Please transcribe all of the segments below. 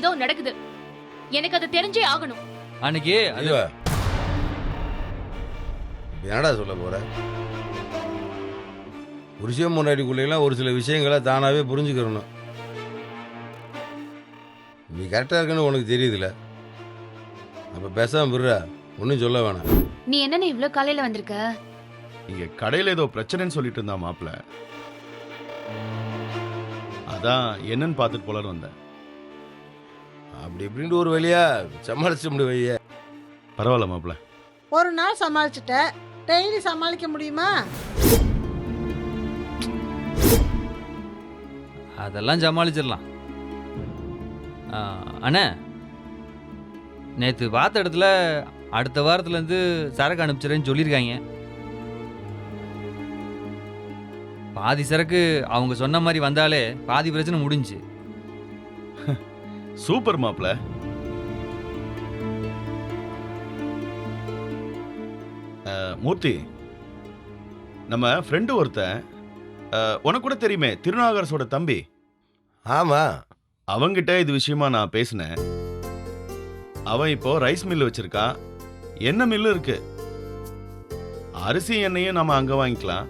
ஏதோ நடக்குது. எனக்கு அது தெரிஞ்சே ஆகணும். அன்னைக்கு அது ஐயோ. இப்ப என்னடா சொல்ல போற? புருஷன் முன்னாடிக்குள்ளெல்லாம் ஒரு சில விஷயங்களை தானாகவே புரிஞ்சுக்கிறணும். நீ கரெக்டாக இருக்குன்னு உனக்கு தெரியுதுல அப்போ பேசாம விடுறா. ஒன்றும் சொல்ல வேணாம். நீ என்ன இவ்ளோ காலையில வந்திருக்க? இங்க கடையில ஏதோ பிரச்சனைன்னு சொல்லிட்டு இருந்தா மாப்பிள. அதான் என்னன்னு பார்த்துட்டு போலன்னு வந்தேன். அப்படி இப்படின்ட்டு ஒரு வழியா சமாளிச்சு முடியும் வைய. பரவாயில்ல மாப்பிள ஒரு நாள் சமாளிச்சுட்ட டெய்லி சமாளிக்க முடியுமா? அதெல்லாம் சமாளிச்சிடலாம். ஆ, அண்ணே நேற்று பார்த்த இடத்துல அடுத்த வாரத்துலேருந்து சரக்கு அனுப்பிச்சிடுறேன்னு சொல்லியிருக்காங்க. பாதி சரக்கு அவங்க சொன்ன மாதிரி வந்தாலே பாதி பிரச்சனை முடிஞ்சுச்சு. சூப்பர் மாப்பிள அஹ், மூர்த்தி நம்ம ஃப்ரெண்டு ஒருத்தன் அஹ், உனக்கு கூட தெரியுமே திருநாகரசோட தம்பி. ஆமாம் அவங்கிட்ட இது விஷயமா நான் பேசினேன். அவன் இப்போ ரைஸ் மில் வச்சிருக்கான். என்ன மில்லு இருக்கு? அரிசி எண்ணெயும் நம்ம அங்க வாங்கிக்கலாம்.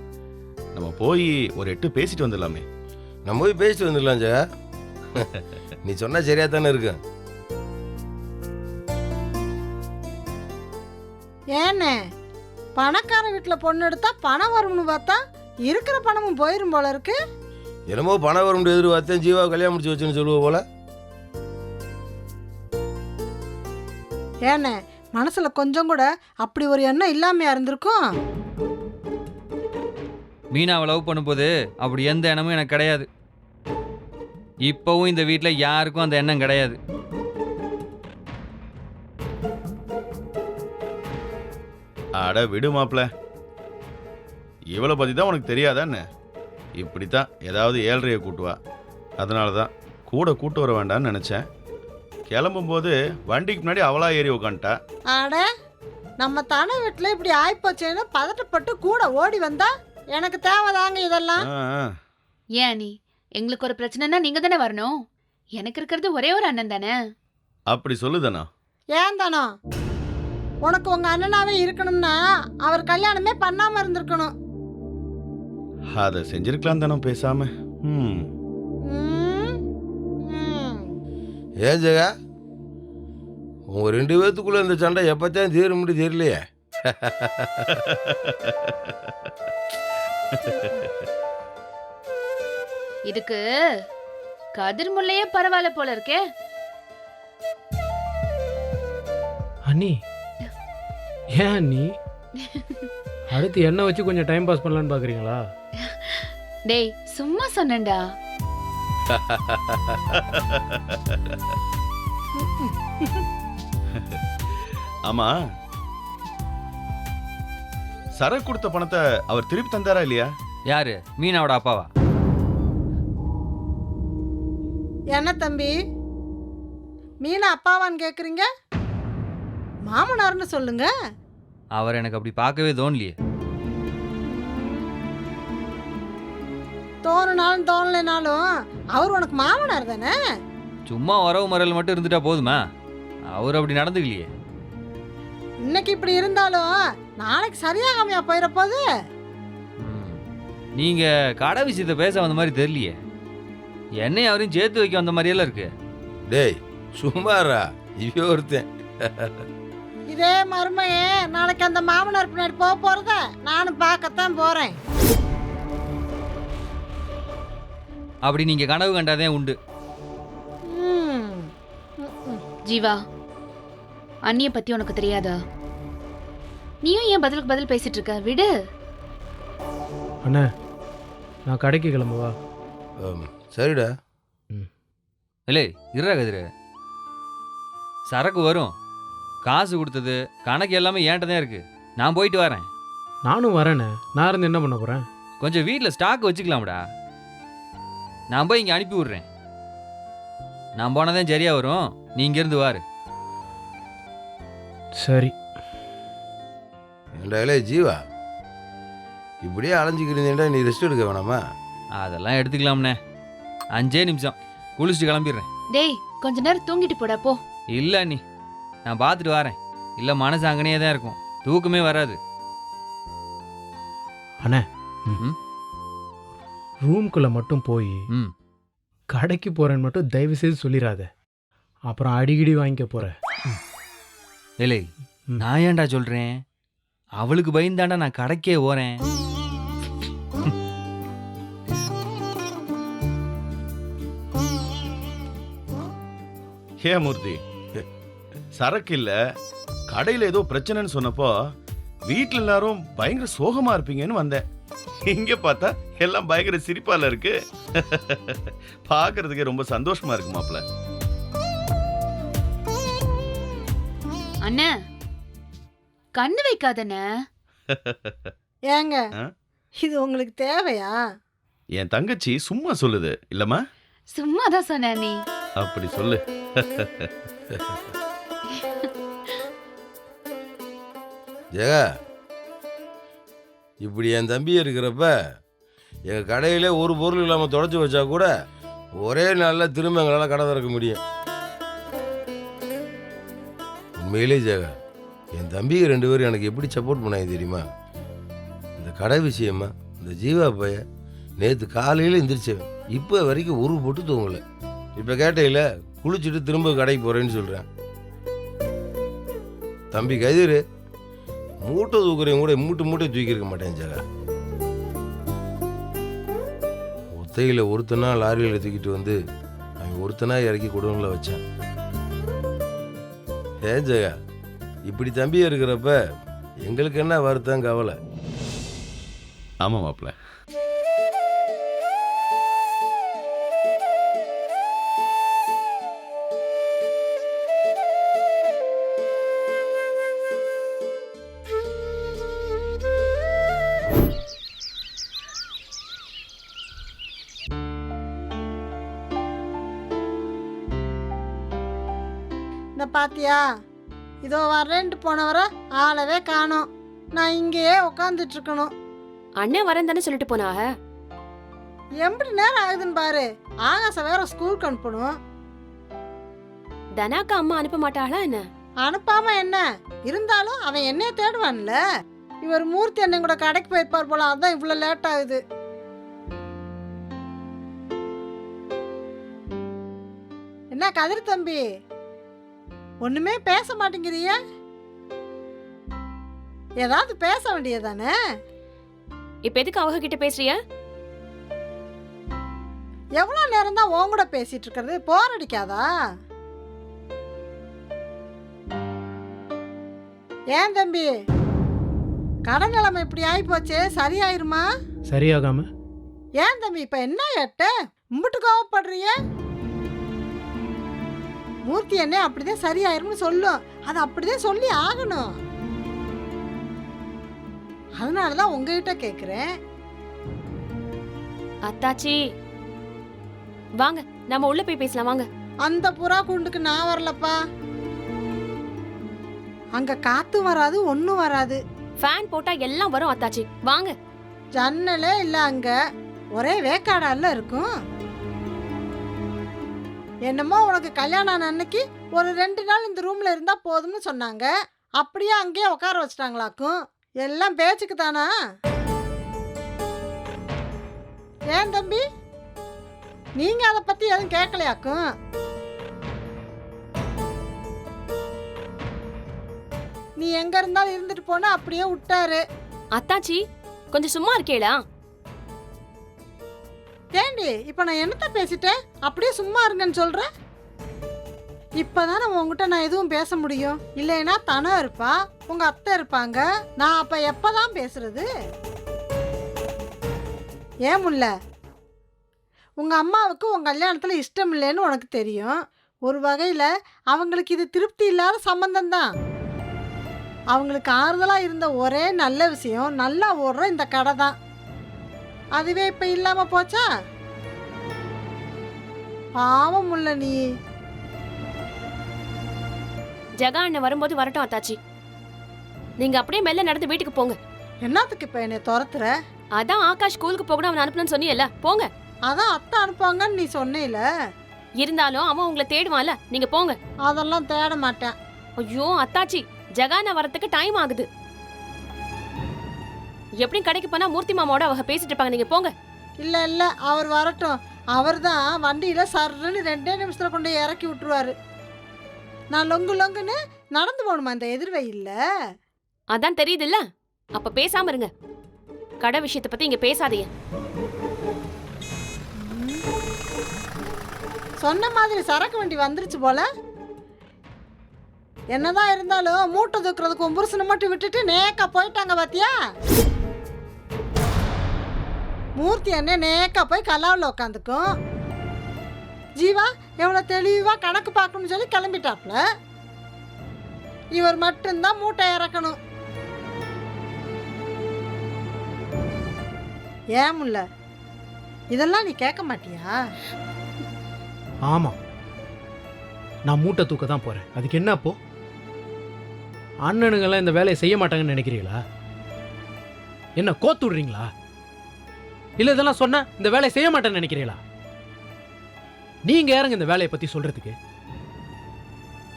நம்ம போய் ஒரு எட்டு பேசிட்டு வந்துடலாமே. நம்ம போய் பேசிட்டு வந்துடலாம் ஜெயா. நீ சொன்னா சரியா தானே இருக்கு. ஏண்ணே பணக்கார வீட்டில் பொண்ணு எடுத்தா பணம் வரும்னு பார்த்தா இருக்கிற பணமும் போயிரும் போல இருக்கு. என்னமோ பணம் வரும் எதிர்பார்த்தேன் ஜீவா கல்யாணம் முடிச்சு வச்சுன்னு சொல்லுவ போல. ஏண்ணே மனசுல கொஞ்சம் கூட அப்படி ஒரு எண்ணம் இல்லாமையா இருந்திருக்கும். மீனாவை லவ் பண்ணும்போது அப்படி எந்த எண்ணமும் எனக்கு கிடையாது. இப்போவும் இந்த வீட்டில் யாருக்கும் அந்த எண்ணம் கிடையாது. அட விடு மாப்ள இவளை பத்தி தான் உனக்கு தெரியாதான்னு. இப்படித்தான் ஏதாவது ஏழ்றைய கூட்டுவா அதனால தான் கூட கூட்டு வர வேண்டாம்னு நினைச்சேன். கிளம்பும்போது வண்டிக்கு முன்னாடி அவளா ஏறி உக்காந்துட்டா. அட நம்ம தானே வீட்டில் இப்படி ஆயிப்போச்சேன்னு பதட்டப்பட்டு கூட ஓடி வந்தா? எனக்கு தேவைதாங்க இதெல்லாம். ஏன் நீ? எங்களுக்கு ஒரு பிரச்சனைனா நீங்க தானே வரணும். எனக்கு இருக்கிறது ஒரே ஒரு அண்ணன் தானே? அப்படி சொல்லுதண்ணா ஏன் தானோ? உனக்கு உங்க அண்ணனாவே இருக்கணும்னா அவர் கல்யாணமே பண்ணாம இருந்திருக்கணும். அதை செஞ்சிருக்கலாம் தானே பேசாம. ம் ம், ம். ஏன் ஜெயா உங்க ரெண்டு பேத்துக்குள்ள இந்த சண்டை எப்பத்தான் தீரும் முடி தெரியலையே. இதுக்கு கதிர் முல்லையே பரவாயில்ல போல இருக்கே. அண்ணி. ஏன் அண்ணி? அடுத்து என்ன வச்சு கொஞ்சம் டைம் பாஸ் பண்ணலான்னு பார்க்குறீங்களா டேய் சும்மா சொன்னேன்டா. ஆமா. சரக்கு கொடுத்த பணத்தை அவர் திருப்பி தந்தாரா இல்லையா? யாரு? மீனாவோட அப்பாவா? என்ன தம்பி? மீனா அப்பாவான்னு கேக்குறீங்க? மாமனார்னு சொல்லுங்க. அவர் எனக்கு அப்படி பார்க்கவே தோணலையே. தோணுனாலும் தோணலைனாலும் அவர் உனக்கு மாமனார் தானே? சும்மா உறவு முறையில் மட்டும் இருந்துட்டா போதுமா? அவர் அப்படி நடந்துக்கலையே. இன்னைக்கு இப்படி இருந்தாலும் நாளைக்கு சரியாகாமையா போயிட போகுது. நீங்க கடை விஷயத்தை பேச வந்த மாதிரி தெரியலையே. என்னையும் அவரையும் சேர்த்து வைக்க வந்த மாதிரியெல்லாம் இருக்கு. டேய் சும்மாரா இவ ஒருத்தன். இதே மருமையே நாளைக்கு அந்த மாமனார் பின்னாடி போக போறத நானும் பார்க்கத்தான் போறேன். அப்படி நீங்க கனவு கண்டாதே உண்டு. ம். ஜீவா அண்ணிய பத்தி உனக்கு தெரியாதா? நீயும் ஏன் பதிலுக்கு பதில் பேசிட்டு இருக்க விடு. அண்ணா நான் கடைக்கு கிளம்புவா. ஆம், சரிடா. இல்லை இருடா கதிரு. சரக்கு வரும். காசு கொடுத்தது கணக்கு எல்லாமே ஏன்ட்ட தான் இருக்கு. நான் போயிட்டு வரேன். நானும் வரேண்ணே நான் இருந்து என்ன பண்ண போகிறேன் கொஞ்சம் வீட்டில் ஸ்டாக் வச்சுக்கலாம்டா. நான் போய் இங்கே அனுப்பி விட்றேன். நான் போனதான் சரியா வரும். நீ இங்கேருந்து வாரு. சரி. ஏண்டா இளைய ஜீவா? இப்படியே அலைஞ்சிக்கிறீங்கடா நீ ரெஸ்ட் எடுக்க வேணாமா? அதெல்லாம் எடுத்துக்கலாம்ண்ணே. அஞ்சே நிமிஷம். குளிச்சுட்டு கிளம்பிடுறேன். டேய் கொஞ்ச நேரம் தூங்கிட்டு போடா போ. இல்லை அண்ணி. நான் பார்த்துட்டு வரேன். இல்லை மனசு அங்கனையே தான் இருக்கும். தூக்கமே வராது. ரூம்குள்ளே மட்டும் போய் ம். கடைக்கு போகிறேன்னு மட்டும் தயவு செய்து சொல்லிடாத அப்புறம் அடிக்கடி வாங்கிக்க போகிற இல்லை ம். நான் ஏன்டா சொல்கிறேன் அவளுக்கு பயந்தாண்டா நான் கடைக்கே போகிறேன் ஹே மூர்த்தி. சரக்கு இல்ல கடையில ஏதோ பிரச்சனைன்னு சொன்னப்போ வீட்ல எல்லாரும் பயங்கர சோகமா இருப்பீங்கன்னு வந்தேன். இங்க பார்த்தா எல்லாம் பயங்கர சிரிப்பால இருக்கு. பார்க்கிறதுக்கே ரொம்ப சந்தோஷமா இருக்கு மாப்ள அண்ணா கண்ணு வைக்காதண்ணே. ஏங்க? இது உங்களுக்கு தேவையா? என் தங்கச்சி சும்மா சொல்லுது இல்லம்மா? சும்மா தான் சொன்ன நீ. அப்படி சொல்லு. ஜெகா இப்படி என் தம்பி இருக்கிறப்ப எங்கள் கடையில் ஒரு பொருள் இல்லாமல் தொடச்சி வச்சா கூட ஒரே நாளில் திரும்ப எங்களால் கடை திறக்க முடியும். உண்மையிலே ஜெகா என் தம்பிக்கு ரெண்டு பேரும் எனக்கு எப்படி சப்போர்ட் பண்ணாங்க தெரியுமா? இந்த கடை விஷயமா இந்த ஜீவா பைய நேற்று காலையில் எந்திரிச்சவன் இப்போ வரைக்கும் ஒரு போட்டு தூங்கலை. இப்போ கேட்டையில் குளிச்சுட்டு திரும்ப கடைக்கு போகிறேன்னு சொல்கிறேன் தம்பி கதிர் மூட்டை தூக்குறையும் கூட மூட்டை மூட்டை தூக்கியிருக்க மாட்டேன் ஜெகா. ஒத்தையில் ஒருத்தனா லாரியில் தூக்கிட்டு வந்து அவன் ஒருத்தனா இறக்கி கொடுங்கல வச்சேன். ஏன் ஜெகா இப்படி தம்பி இருக்கிறப்ப எங்களுக்கு என்ன வருத்தம் கவலை? ஆமாம் மாப்பிள்ள. பாத்தியா? இதோ வரேன்ட்டு போனவரை ஆளவே காணோம். நான் இங்கேயே உக்காந்துட்டு இருக்கணும் அண்ணன் வரேன் தானே சொல்லிட்டு போனாக? எப்படி நேரம் ஆகுதுன்னு பாரு. ஆகாசம் வேற ஸ்கூலுக்கு அனுப்பணும். தனாக்கா அம்மா அனுப்ப மாட்டாளா என்ன? அனுப்பாம என்ன? இருந்தாலும் அவன் என்னைய தேடுவான்ல. இவர் மூர்த்தி அண்ணன் கூட கடைக்கு போயிருப்பார் போல அதான் இவ்வளவு லேட் ஆகுது. என்ன கதிர் தம்பி? ஒண்ணுமே பேச மாட்டேங்கிறிய? ஏதாவது பேச வேண்டியதானே இப்ப எதுக்கு அவங்க கிட்ட பேசுறிய? எவ்வளோ நேரம் தான் உன் கூட பேசிட்டு இருக்கிறது? போர் அடிக்காதா? ஏன் தம்பி? கடன் நிலைமை இப்படி ஆகி போச்சு? சரியாயிருமா? சரியாகாம? ஏன் தம்பி இப்ப என்ன எட்ட? மும்பிட்டு கோவப்படுறிய? மூர்த்தி என்ன அப்படிதான் சரியாயிரும்னு சொல்லும். அது அப்படிதான் சொல்லி ஆகணும். அதனாலதான் உங்ககிட்ட கேக்குறேன். அத்தாச்சி. வாங்க நம்ம உள்ள போய் பேசலாம் வாங்க. அந்த புறா கூண்டுக்கு நான் வரலப்பா. அங்க காத்தும் வராது ஒன்றும் வராது. ஃபேன் போட்டா எல்லாம் வரும் அத்தாச்சி. வாங்க. ஜன்னலே இல்ல அங்க. ஒரே வேக்காடால இருக்கும். என்னமோ உனக்கு கல்யாணம் ஆன அன்னைக்கு ஒரு ரெண்டு நாள் இந்த ரூம்ல இருந்தா போதும்னு சொன்னாங்க. அப்படியே அங்கேயே உட்கார வச்சிட்டாங்களாக்கும். எல்லாம் பேச்சுக்கு தானா? ஏன் தம்பி? நீங்க அதை பத்தி எதுவும் கேட்கலையாக்கும்? நீ எங்க இருந்தாலும் இருந்துட்டு போனா அப்படியே விட்டாரு. அத்தாச்சி கொஞ்சம் சும்மா இருக்கேளா? ஏண்டி இப்ப நான் என்னத்த பேசிட்டேன்? அப்படியே சும்மா இருங்கன்னு சொல்றேன் இப்பதானே உங்ககிட்ட நான் எதுவும் பேச முடியும். இல்லைன்னா தனம் இருப்பா உங்க அத்தை இருப்பாங்க. நான் அப்ப எப்பதான் பேசுறது? ஏன் முல்ல? உங்க அம்மாவுக்கு உங்க கல்யாணத்துல இஷ்டம் இல்லைன்னு உனக்கு தெரியும். ஒரு வகையில் அவங்களுக்கு இது திருப்தி இல்லாத சம்பந்தம் தான் அவங்களுக்கு ஆறுதலாக இருந்த ஒரே நல்ல விஷயம் நல்லா ஓடுற இந்த கடை தான் அதுவே இப்போ இல்லாமல் போச்சா? பாவம் முல்ல நீ. ஜெகா அண்ணன் வரும்போது வரட்டும் அத்தாச்சி. நீங்க அப்படியே மெல்ல நடந்து வீட்டுக்கு போங்க. என்னத்துக்கு இப்ப என்னை துரத்துற? அதான் ஆகாஷ் ஸ்கூலுக்கு போகணும் அவன் அனுப்பணும்னு சொன்னியல்ல. போங்க. அதான் அத்தை அனுப்புவாங்கன்னு நீ சொன்னேல. இருந்தாலும் அவன் உங்களை தேடுவான்ல நீங்க போங்க. அதெல்லாம் தேட மாட்டேன். ஐயோ அத்தாச்சி ஜகான வரத்துக்கு டைம் ஆகுது. எப்படியும் கடைக்கு போனா மூர்த்தி மாமாவோட அவங்க பேசிட்டு இருப்பாங்க நீங்க போங்க. இல்ல இல்ல அவர் வரட்டும். அவர் தான் வண்டியில சர்ன்னு ரெண்டே நிமிஷத்துல கொண்டு இறக்கி விட்டுருவாரு. நான் லொங்கு லொங்குன்னு நடந்து போகணுமா இந்த எதிர்வெயில்ல அதான் தெரியுதுல்ல. அப்ப பேசாம இருங்க. கடை விஷயத்தை பத்தி இங்க பேசாதீங்க. சொன்ன மாதிரி சரக்கு வண்டி வந்துருச்சு போல. என்னதான் இருந்தாலும் மூட்டை தூக்குறதுக்கு புருஷனை மட்டும் விட்டுட்டு நேக்கா போயிட்டாங்க பாத்தியா? மூர்த்தி என்ன நேக்கா போய் கலாவில் உட்காந்துக்கும் ஜீவா எவ்வளோ தெளிவா கணக்கு பார்க்கணும்னு சொல்லி கிளம்பிட்டாப்ல. இவர் மட்டும்தான் மூட்டை இறக்கணும். ஏன் முல்ல? இதெல்லாம் நீ கேட்க மாட்டியா? ஆமாம் நான் மூட்டை தூக்க தான் போகிறேன் அதுக்கு என்ன அப்போ? அண்ணனுங்கெல்லாம் இந்த வேலையை செய்ய மாட்டாங்கன்னு நினைக்கிறீங்களா? என்ன கோத்து விடுறீங்களா? இல்லை இதெல்லாம் சொன்னா இந்த வேலையை செய்ய மாட்டேன்னு நினைக்கிறீங்களா? நீங்க யாருங்க இந்த வேலையை பற்றி சொல்கிறதுக்கு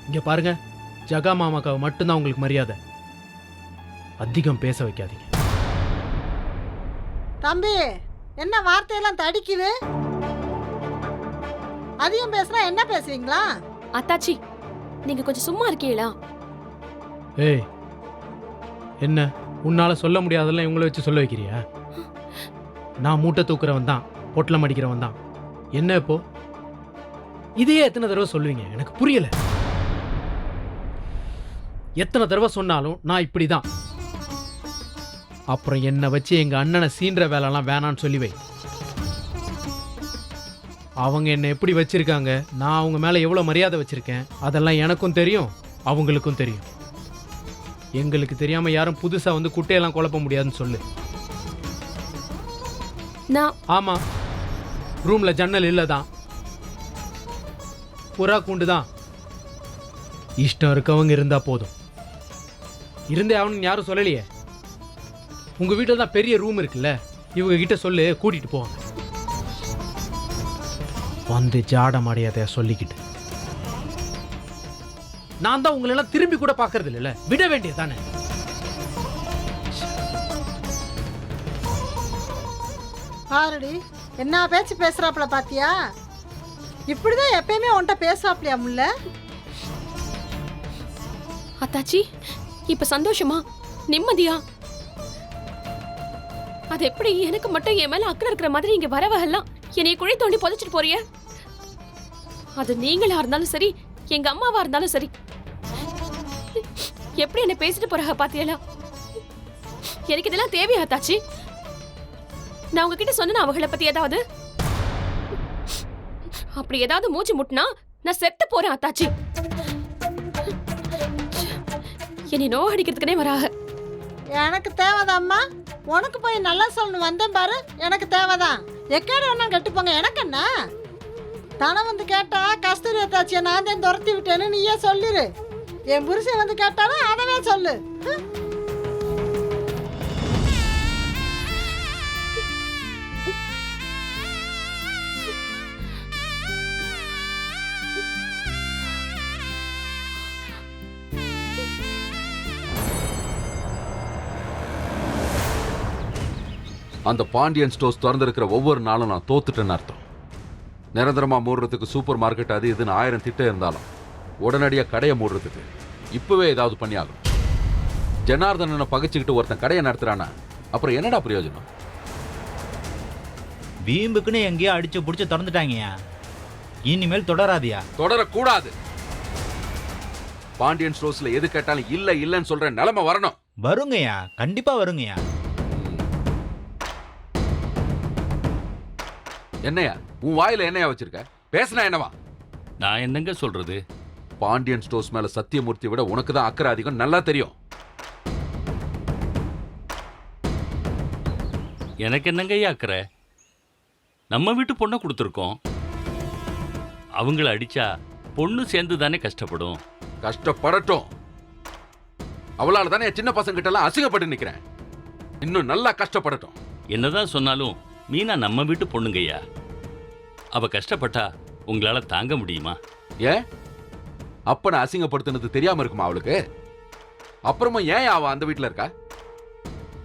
இங்கே பாருங்க ஜகா மாமாக்காவை மட்டும்தான் உங்களுக்கு மரியாதை. அதிகம் பேச வைக்காதீங்க. தம்பி என்ன வார்த்தையெல்லாம் தடிக்குது? அதிகம் பேசுனா என்ன பேசுவீங்களா? அத்தாச்சி நீங்க கொஞ்சம் சும்மா இருக்கீங்களா? ஏய் என்ன? உன்னால சொல்ல முடியாதெல்லாம் இவங்கள வச்சு சொல்ல வைக்கிறியா? நான் மூட்டை தூக்குறவன் தான் பொட்டலம் அடிக்கிறவன் தான். என்ன இப்போ? இதையே எத்தனை தடவை சொல்லுவீங்க? எனக்கு புரியல. எத்தனை தடவை சொன்னாலும் நான் இப்படி தான் அப்புறம் என்னை வச்சு எங்க அண்ணனை சீன்ற வேலைலாம் வேணான்னு சொல்லி வை. அவங்க என்னை எப்படி வச்சிருக்காங்க? நான் அவங்க மேல எவ்வளவு மரியாதை வச்சிருக்கேன்? அதெல்லாம் எனக்கும் தெரியும் அவங்களுக்கும் தெரியும். எங்களுக்கு தெரியாம யாரும் புதுசா வந்து குட்டையெல்லாம் குழப்ப முடியாதுன்னு சொல்லு. நான் ஆமா. ரூம்ல ஜன்னல் இல்லை தான் புறா கூண்டு தான். இஷ்டம் இருக்கவங்க இருந்தா போதும். இருந்தே அவனுக்கு யாரும் சொல்லலையே. உங்க வீட்டில் தான் பெரிய ரூம் இருக்குல்ல? இவங்க கிட்ட சொல்லு கூட்டிட்டு போவாங்க வந்து ஜாட மடையாதைய சொல்லிக்கிட்டு. நான் தான் உங்களெல்லாம் திரும்பி கூட பார்க்கறது இல்லைல்ல விட வேண்டியது தானே பாருடி என்ன பேச்சு பேசுறாப்புல பாத்தியா? இப்படிதான் எப்பயுமே உன்கிட்ட பேசுவாப்லையா முல்ல? அத்தாச்சி இப்ப சந்தோஷமா? நிம்மதியா? அது எப்படி எனக்கு மட்டும் என் மேல அக்கறை இருக்கிற மாதிரி இங்க வரவெல்லாம் என்னை குழி தோண்டி புதைச்சிட்டு போறிய? அது நீங்களா இருந்தாலும் சரி எங்க அம்மாவா இருந்தாலும் சரி. எப்படி என்ன பேசிட்டு போறாங்க பாத்தியலா எனக்கு இதெல்லாம் தேவையா அத்தாச்சி? நான் உங்ககிட்ட சொன்ன அவங்கள பத்தி ஏதாவது? அப்படி ஏதாவது மூச்சு முட்டினா நான் செத்து போறேன் அத்தாச்சி. என்னை நோ அடிக்கிறதுக்குனே வராக. எனக்கு தேவைதாம்மா உனக்கு போய் நல்லா சொல்லணும் வந்தேன் பாரு. எனக்கு தேவைதான். எக்கேடு வேணா கட்டுப்போங்க எனக்கு என்ன? தானே வந்து கேட்டா கஸ்தூரி அத்தாச்சியை நான் தான் துரத்தி விட்டேன்னு நீயே சொல்லிடு என் புருஷன் வந்து கேட்டாலும் அதவே சொல்லு. அந்த பாண்டியன் ஸ்டோர்ஸ் திறந்திருக்கிற ஒவ்வொரு நாளும் நான் தோத்துட்டேன்னு அர்த்தம். நிரந்தரமா மூடுறதுக்கு சூப்பர் மார்க்கெட் அது இதுன்னு ஆயிரம் திட்டம் இருந்தாலும் உடனடியாக கடையை மூடுறதுக்கு இப்பவே ஏதாவது பண்ணியாகும் ஜனார்தனனை பகைச்சுக்கிட்டு ஒருத்தன் கடையை நடத்துறானா? அப்புறம் என்னடா பிரயோஜனம்? வீம்புக்குன்னு எங்கேயோ அடிச்சு புடிச்சு திறந்துட்டாங்கய்யா. இனிமேல் தொடராதியா? தொடரக்கூடாது. பாண்டியன் ஸ்டோர்ஸ்ல எது கேட்டாலும் இல்ல இல்லன்னு சொல்ற நிலைமை வரணும். வருங்கய்யா கண்டிப்பா வருங்கய்யா. என்னையா? உன் வாயில என்னையா வச்சிருக்க? பேசினா என்னவா? நான் என்னங்க சொல்றது? பாண்டியன் ஸ்டோர்ஸ் மேல சத்தியமூர்த்தி விட உனக்கு தான் அக்கறை அதிகம். நல்லா தெரியும். எனக்கு என்னங்க அக்கறை? நம்ம வீட்டு பொண்ணை கொடுத்துருக்கோம். அவங்கள அடிச்சா பொண்ணு சேர்ந்து தானே கஷ்டப்படும். கஷ்டப்படட்டும். அவளால தானே சின்ன பசங்க கிட்ட எல்லாம் அசிங்கப்பட்டு நிக்கிறேன். இன்னும் நல்லா கஷ்டப்படட்டும். என்னதான் சொன்னாலும் மீனா நம்ம வீட்டு பொண்ணுங்கய்யா. அவ கஷ்டப்பட்டா உங்களால தாங்க முடியுமா? ஏன் அப்பனை அசிங்கப்படுத்தினது தெரியாம இருக்குமா அவளுக்கு? அப்புறமா ஏன் அவ அந்த வீட்ல இருக்கா?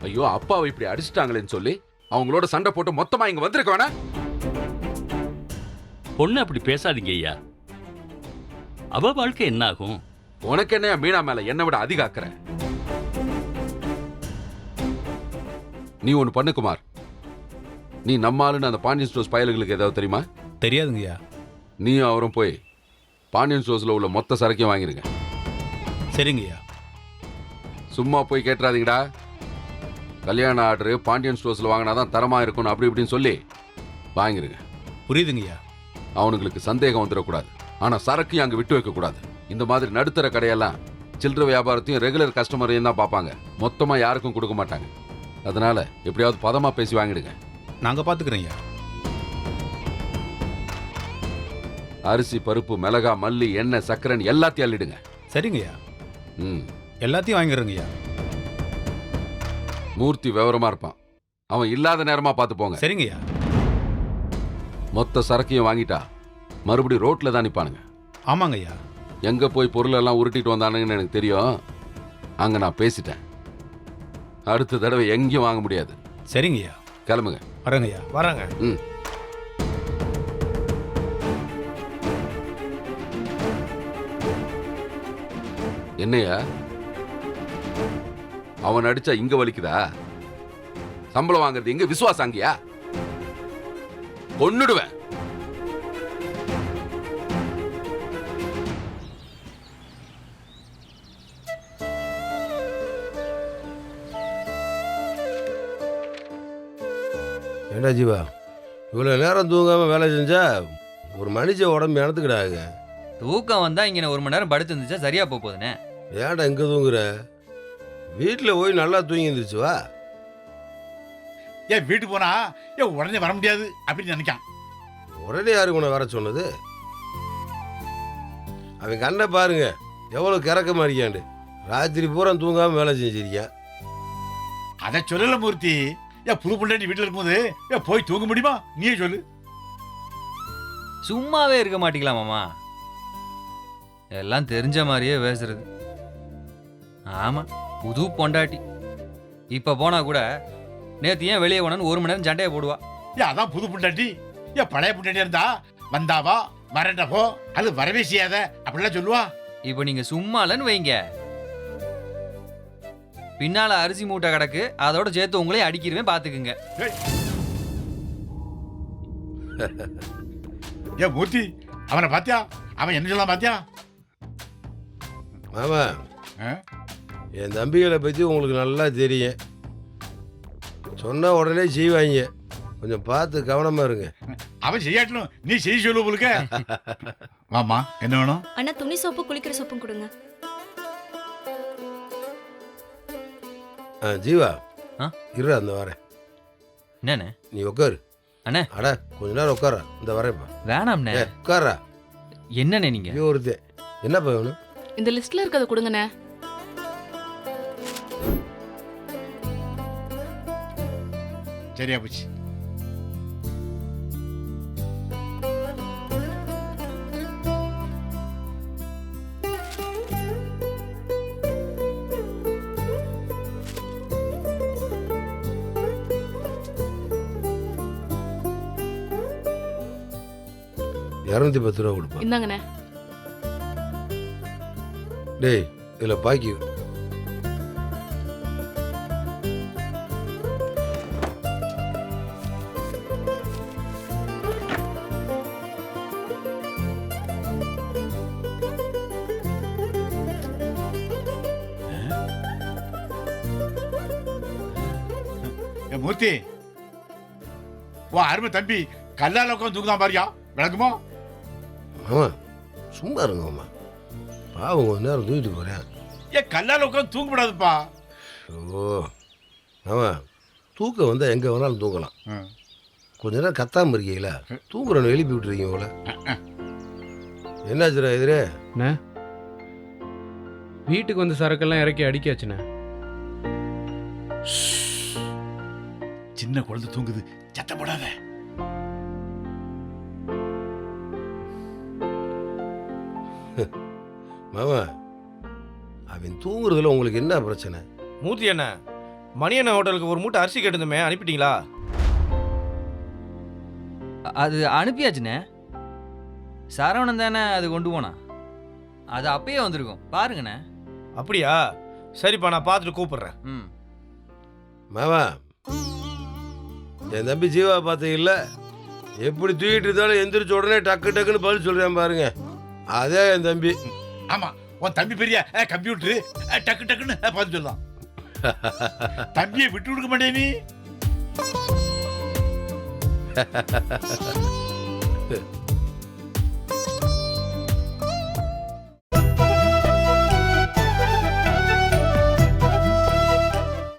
ஐயோ அப்பாவை இப்படி அடிச்சிட்டாங்களேன்னு சொல்லி அவங்களோட சண்டை போட்டு மொத்தமா இங்க வந்திருக்க வேணா பொண்ணு அப்படி பேசாதீங்க ஐயா அவ வாழ்க்கை என்ன ஆகும் உனக்கு என்ன மீனா மேல என்னை விட அதிக அக்கறை நீ ஒன்னு பண்ணு குமார். நீ நம்ம ஆளுன்னு அந்த பாண்டியன் ஸ்டோர்ஸ் பயலுகளுக்கு ஏதாவது தெரியுமா? தெரியாதுங்கய்யா. நீயும் அவரும் போய் பாண்டியன் ஸ்டோர்ஸ்ல உள்ள மொத்த சரக்கையும் வாங்கிருங்க. சரிங்கய்யா. சும்மா போய் கேட்டுறாதீங்கடா. கல்யாண ஆர்டரு பாண்டியன் ஸ்டோர்ஸ்ல வாங்கினாதான் தரமா இருக்கணும் அப்படி இப்படின்னு சொல்லி வாங்கிருங்க. புரியுதுங்கய்யா. அவனுங்களுக்கு சந்தேகம் வந்துடக்கூடாது. ஆனா சரக்கையும் அங்க விட்டு வைக்க கூடாது. இந்த மாதிரி நடுத்தர கடையெல்லாம் சில்லற வியாபாரத்தையும் ரெகுலர் கஸ்டமரையும் தான் பார்ப்பாங்க. மொத்தமா யாருக்கும் கொடுக்க மாட்டாங்க. அதனால எப்படியாவது பதமா பேசி வாங்கிடுங்க. நாங்க பாத்துக்கிறோங்கய்யா அரிசி பருப்பு மிளகா மல்லி எண்ணெய் சக்கரைன்னு எல்லாத்தையும் அள்ளிடுங்க. சரிங்கய்யா ம். எல்லாத்தையும் வாங்கிடுறேங்கய்யா மூர்த்தி விவரமா இருப்பான். அவன் இல்லாத நேரமா பார்த்து போங்க. சரிங்கய்யா மொத்த சரக்கையும் வாங்கிட்டா மறுபடியும் ரோட்ல தான் நிப்பானுங்க. ஆமாங்கய்யா எங்க போய் பொருள் எல்லாம் உருட்டிட்டு வந்தானுங்கன்னு எனக்கு தெரியும். அங்க நான் பேசிட்டேன். அடுத்த தடவை எங்கேயும் வாங்க முடியாது. சரிங்கய்யா கிளம்புங்க. வரேங்கய்யா. வராங்க. ம். என்னையா அவன் அடிச்சா இங்க வலிக்குதா? சம்பளம் வாங்குறது எங்க? விசுவாசம் அங்கயா? கொன்னுடுவேன். ஏண்டா ஜீவா? இவ்வளோ நேரம் தூங்காமல் வேலை செஞ்சா ஒரு மனுஷ உடம்பு இனத்துக்கிடாங்க தூக்கம் வந்தா இங்க நான் ஒரு மணி நேரம் படுத்து இருந்துச்சா? சரியா போக போகுதுண்ணே ஏன்டா இங்கே தூங்குற? வீட்டில் போய் நல்லா தூங்கி இருந்துச்சு வா. ஏன் வீட்டுக்கு போனா? ஏன் உடனே வர முடியாது அப்படின்னு நினைக்கான். உடனே யாரு உன்னை வர சொன்னது? அவன் கண்ணை பாருங்க எவ்வளோ கிறக்கமா இருக்காண்டு ராத்திரி பூரா தூங்காமல் வேலை செஞ்சிருக்கான் அதை சொல்லல மூர்த்தி. ஏன் புது பொண்டாட்டி வீட்டுல இருக்கும்போது ஏன் போய் தூங்க முடியுமா? நீயே சொல்லு. சும்மாவே இருக்க மாட்டீங்களா மாமா? எல்லாம் தெரிஞ்ச மாதிரியே பேசுறது. ஆமா புது பொண்டாட்டி. இப்ப போனா கூட நேத்து ஏன் வெளியே போனன்னு ஒரு மணி நேரம் சண்டையை போடுவா. ஏன் அதான் புது பொண்டாட்டி. ஏன் பழைய பொண்டாட்டி இருந்தா வந்தாவா வரண்டப்போ அது வரவே செய்யாத அப்படிலாம் சொல்லுவா. இப்போ நீங்க சும்மாலன்னு வைங்க. பின்னால அரிசி மூட்டை கிடக்கு. அதோட சேர்த்து உங்களையும் அடிக்கிறவே பாத்துக்குங்க. ஏன் மூர்த்தி அவனை பாத்தியா? அவன் என்ன சொல்லலாம் பாத்தியா? மாமா ஆ? என் தம்பிகளை பற்றி உங்களுக்கு நல்லா தெரியும். சொன்ன உடனே செய்வாங்க. கொஞ்சம் பார்த்து கவனமாக இருங்க. அவன் செய்யாட்டணும் நீ செய்ய சொல்லு உங்களுக்கு வாமா என்ன வேணும்? அண்ணா துணி சோப்பு குளிக்கிற சோப்பும் கொடுங்க. ஆ ஜீவா. ஆ? இரு அந்த வரேன் என்னண்ணே? நீ உட்காரு அண்ணே. அட கொஞ்ச நேரம் உட்காரா இந்த வரேன்ப்பா வேணாம்ண்ணே. ஏ உட்காரா என்னண்ணே நீங்க? இங்கே ஒருத்தன் என்னப்பா வேணும்? இந்த லிஸ்ட்ல இருக்கிறத கொடுங்கண்ணே. சரியா போச்சு. இரநூத்தி பத்து ரூபா கொடுப்பா இந்தாங்கண்ணே. டேய் இதில் பாக்கி. மூர்த்தி. வா அருமை தம்பி கல்லால உட்காந்து தூங்குதான் பாரியா? விளக்குமோ? ஆமா சும்மா இருங்க மாமா பாவம் கொஞ்ச நேரம் தூக்கிட்டு போகிறேன் ஏன் கல்லால உட்காந்து தூங்க விடாதுப்பா ஓ ஆமா. தூக்கம் வந்தால் எங்கே வேணாலும் தூங்கலாம். கொஞ்ச நேரம் கத்தாம இருக்கீங்களா? தூங்குறவனை எழுப்பி விட்டுருக்கீங்க போல என்னாச்சுடா எதிரே வீட்டுக்கு வந்து சரக்கெல்லாம் இறக்கி அடிக்காச்சுண்ணே. சின்ன குழந்தை தூங்குது. சத்தம் போடாத. மாமா அவன் தூங்குறதுல உங்களுக்கு என்ன பிரச்சனை? மூர்த்தி என்ன? மணி அண்ணன் ஹோட்டலுக்கு ஒரு மூட்டை அரிசி கேட்டிருந்தோமே அனுப்பிட்டீங்களா? அது அனுப்பியாச்சுண்ணே. சரவணன் தானே அது கொண்டு போனான். அது அப்பயே வந்திருக்கும். பாருங்கண்ணே. அப்படியா? சரிப்பா நான் பார்த்துட்டு கூப்பிடுறேன். ம். மாமா என் தம்பி ஜீவா பார்த்தீங்கல்ல? எப்படி தூக்கிட்டு இருந்தாலும் எந்திரிச்ச உடனே டக்கு டக்குன்னு பதில் சொல்றேன் பாருங்க. அதே என் தம்பி. ஆமா உன் தம்பி பெரிய கம்ப்யூட்டரு டக்கு டக்குன்னு பார்த்து சொல்லலாம் தம்பியை விட்டு கொடுக்க மாட்டே நீ.